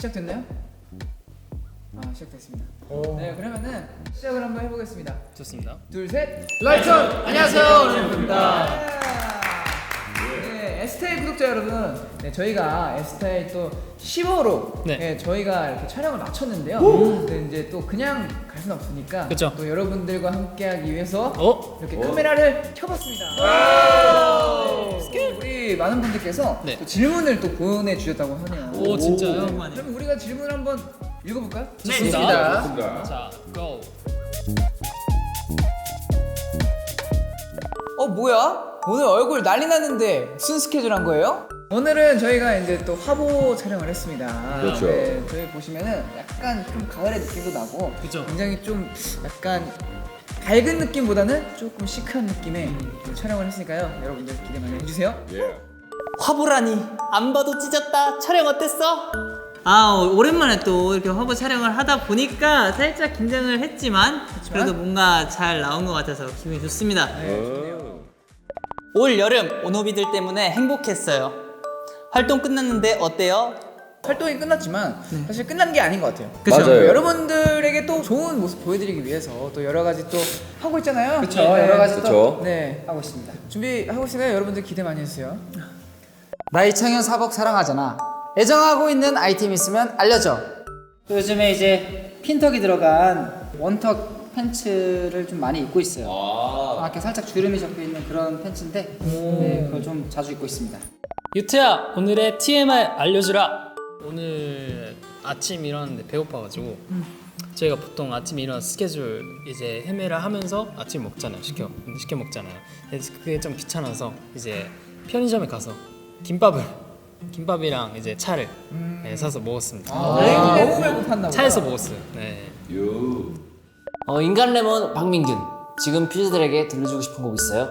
시작됐나요? 아 시작됐습니다. 네 그러면은 시작을 한번 해보겠습니다. 좋습니다. 둘 셋. 라이천 안녕하세요. 랜입니다. 네 에스테이 구독자 여러분, 네 저희가 에스테이 또 10호로 네. 네. 저희가 이렇게 촬영을 마쳤는데요. 네, 이제 또 그냥 갈 수는 없으니까 그쵸. 또 여러분들과 함께하기 위해서 어? 이렇게 카메라를 켜봤습니다. 네, 우리 많은 분들께서 네. 또 질문을 또 보내주셨다고 하네요. 오 진짜요? 그럼 우리가 질문을 한번 읽어볼까요? 네. 좋습니다. 좋습니다. 자, 고. 어 뭐야? 오늘 얼굴 난리 났는데 무슨 스케줄 한 거예요? 오늘은 저희가 이제 또 화보 촬영을 했습니다. 그렇죠. 네, 저희 보시면은 약간 좀 가을의 느낌도 나고 그쵸. 굉장히 좀 약간 밝은 느낌보다는 조금 시크한 느낌의 음. 그 촬영을 했으니까요. 여러분들 기대 많이 해주세요. 예. 화보라니 안 봐도 찢었다 촬영 어땠어? 아 어, 오랜만에 또 이렇게 화보 촬영을 하다 보니까 살짝 긴장을 했지만 그래도 뭔가 잘 나온 것 같아서 기분이 좋습니다 어. 올 여름 오노비들 때문에 행복했어요 활동 끝났는데 어때요? 활동이 끝났지만 사실 끝난 게 아닌 것 같아요. 그쵸. 맞아요. 여러분들에게 또 좋은 모습 보여드리기 위해서 또 여러 가지 또 하고 있잖아요. 네, 여러 가지 그쵸. 또 네, 하고 있습니다. 준비하고 있으니까 여러분들 기대 많이 해주세요. 나 이창현 사복 사랑하잖아. 애정하고 있는 아이템 있으면 알려줘. 요즘에 이제 핀턱이 들어간 원턱 팬츠를 좀 많이 입고 있어요. 아, 이렇게 살짝 주름이 적혀 있는 그런 팬츠인데 네, 그걸 좀 자주 입고 있습니다. 유트야 오늘의 TMI 알려주라. 오늘 아침 일어났는데 배고파가지고 저희가 보통 아침 일어나 스케줄 이제 헤매를 하면서 아침 먹잖아요. 시켜 근데 시켜 먹잖아요. 그게 좀 귀찮아서 이제 편의점에 가서 김밥을 김밥이랑 이제 차를 네, 사서 먹었습니다. 아, 너무 배고팠나 보다. 차에서 먹었어요. 네. 유. 어, 인간 레몬 박민균. 지금 퓨즈들에게 들려주고 싶은 곡 있어요?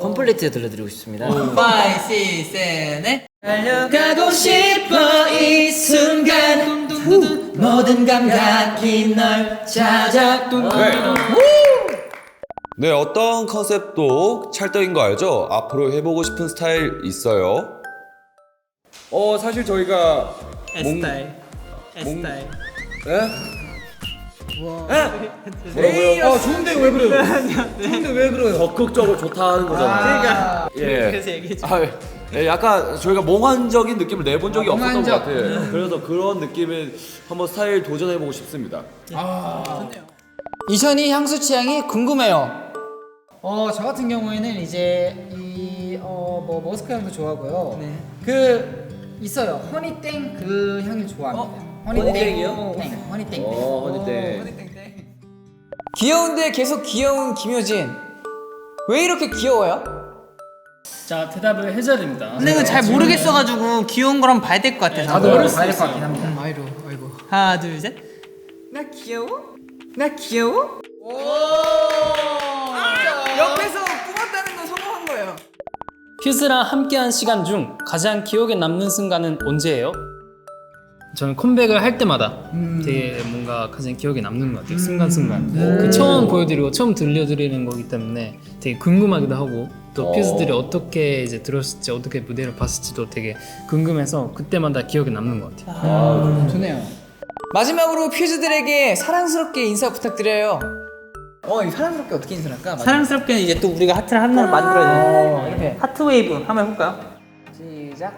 컴플리트 들려드리고 싶습니다. 5, 6, 7, 8 달려가고 싶어 이 순간. 모든 감각이 널 찾아. 네, 어떤 컨셉도 찰떡인 거 알죠? 앞으로 해보고 싶은 스타일 있어요? 어, 사실 저희가 S타일 S타일 예? 에이, 아, 좋은데 왜 그래요? 좋은데 왜 그래요? 적극적으로 좋다는 거잖아요. 그러니까 예. 그래서 얘기해 줘 아, 예, 약간 저희가 몽환적인 느낌을 내본 적이 아, 없었던 것 몽환적. 같아요. 그래서 그런 느낌에 한번 스타일 도전해보고 싶습니다. 이션이 향수 취향이 궁금해요. 어, 저 같은 경우에는 이제 이, 어, 뭐, 머스크 향도 좋아하고요. 네. 그, 있어요. 허니땡 그 향을 좋아합니다. 허니땡이요? 땡, 허니땡. 어, 허니땡. 귀여운데 계속 귀여운 김효진. 왜 이렇게 귀여워요? 자 대답을 해줘야 됩니다. 근데 이거 잘 모르겠어가지고 귀여운 걸 한번 봐야 될 것 같아서 나도 모를 수 봐야 될것 있어요. 같긴 합니다. 아이고, 아이고. 하나 둘 셋 나 귀여워? 나 귀여워? 옆에서 뿜었다는 건 성공한 거예요. 퓨즈랑 함께한 시간 중 가장 기억에 남는 순간은 언제예요? 저는 컴백을 할 때마다 되게 뭔가 가장 기억에 남는 것 같아요. 순간순간. 그 처음 보여드리고 처음 들려드리는 거기 때문에 되게 궁금하기도 하고 또 어. 퓨즈들이 어떻게 이제 들었을지 어떻게 무대를 봤을지도 되게 궁금해서 그때마다 기억에 남는 것 같아요. 좋네요. 마지막으로 퓨즈들에게 사랑스럽게 인사 부탁드려요. 어, 이 사랑스럽게 어떻게 인사할까? 사랑스럽게는 이제 또 우리가 하트를 하나를 만들어야 어, 돼 이렇게. 하트 웨이브 한번 해볼까요? 시작.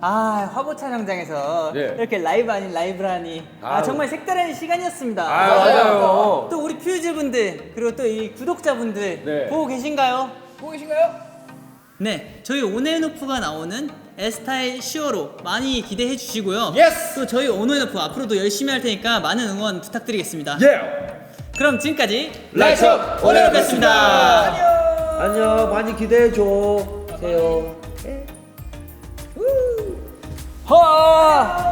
아 화보 촬영장에서 예. 이렇게 라이브 아닌 라이브라니 아 아유. 정말 색다른 시간이었습니다 아, 맞아요. 또 우리 퓨즈분들 그리고 또 이 구독자분들 네. 보고 계신가요? 보고 계신가요? 네 저희 온앤오프가 나오는 에스타일 10호로 많이 기대해 주시고요 예스! 또 저희 온앤오프 앞으로도 열심히 할 테니까 많은 응원 부탁드리겠습니다 예! 그럼 지금까지 라이트업 온앤오프였습니다 안녕, 많이 기대해 줘. 세요. 아!